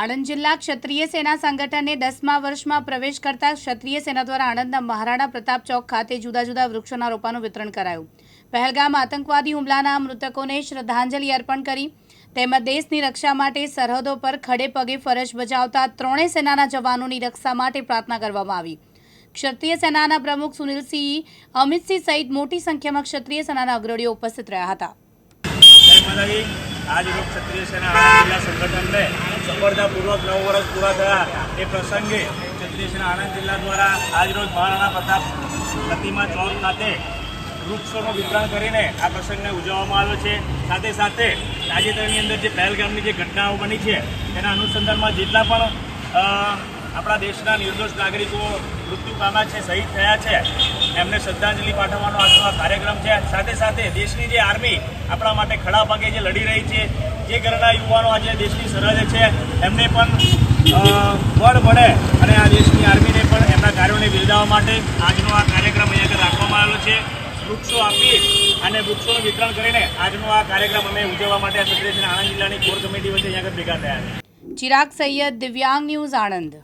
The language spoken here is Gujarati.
આણંદ જિલ્લા ક્ષત્રિય સેના સંગઠને દસમા વર્ષમાં પ્રવેશ કરતા ક્ષત્રિય સેના દ્વારા આણંદના મહારાણા પ્રતાપ ચોક ખાતે જુદા જુદા વૃક્ષોના રોપાનું વિતરણ કરાયું. પહેલગામ આતંકવાદી હુમલાના મૃતકોને શ્રદ્ધાંજલિ અર્પણ કરી. તેમજ દેશની રક્ષા માટે સરહદો પર ખડે પગે ફરજ બજાવતા ત્રણેય સેનાના જવાનોની રક્ષા માટે પ્રાર્થના કરવામાં આવી. ક્ષત્રિય સેનાના પ્રમુખ સુનિલસિંહ અમિતસિંહ સહિત મોટી સંખ્યામાં ક્ષત્રિય સેનાના અગ્રણીઓ ઉપસ્થિત રહ્યા હતા. આજ ક્ષત્રિય સેના જિલ્લા સંગઠનને સફળતાપૂર્વક નવ વર્ષ પૂરા થયા. એ પ્રસંગે છત્રીસના આણંદ જિલ્લા દ્વારા આજ રોજ મહારાણા પ્રતાપ પ્રતિમા ચોક ખાતે વૃક્ષોનું વિતરણ કરીને આ પ્રસંગને ઉજવવામાં આવ્યો છે. સાથે સાથે તાજેતરની અંદર જે પહેલગામની જે ઘટનાઓ બની છે, તેના અનુસંધાનમાં જેટલા પણ આપણા દેશના નિર્દોષ નાગરિકો મૃત્યુ પામ્યા છે, શહીદ થયા છે, એમને શ્રદ્ધાંજલિ પાઠવવાનો આજનો આ કાર્યક્રમ છે. સાથે સાથે દેશની જે આર્મી આપણા માટે ખડા પગે જે લડી રહી છે જે ઘરના યુવાનો આજે દેશની સરહદે છે, એમને પણ બળ મળે અને આ દેશની આર્મીને પણ એમના કાર્યોને બિરદાવવા માટે આજનો આ કાર્યક્રમ અહીંયા આગળ રાખવામાં આવેલો છે. વૃક્ષો આપી અને વૃક્ષોનું વિતરણ કરીને આજનો આ કાર્યક્રમ અમે ઉજવવા માટે આ સેના આણંદ જિલ્લાની કોર કમિટી વચ્ચે અહીંયા ભેગા થયા છે. ચિરાગ સૈયદ દિવ્યાંગ ન્યૂઝ આણંદ.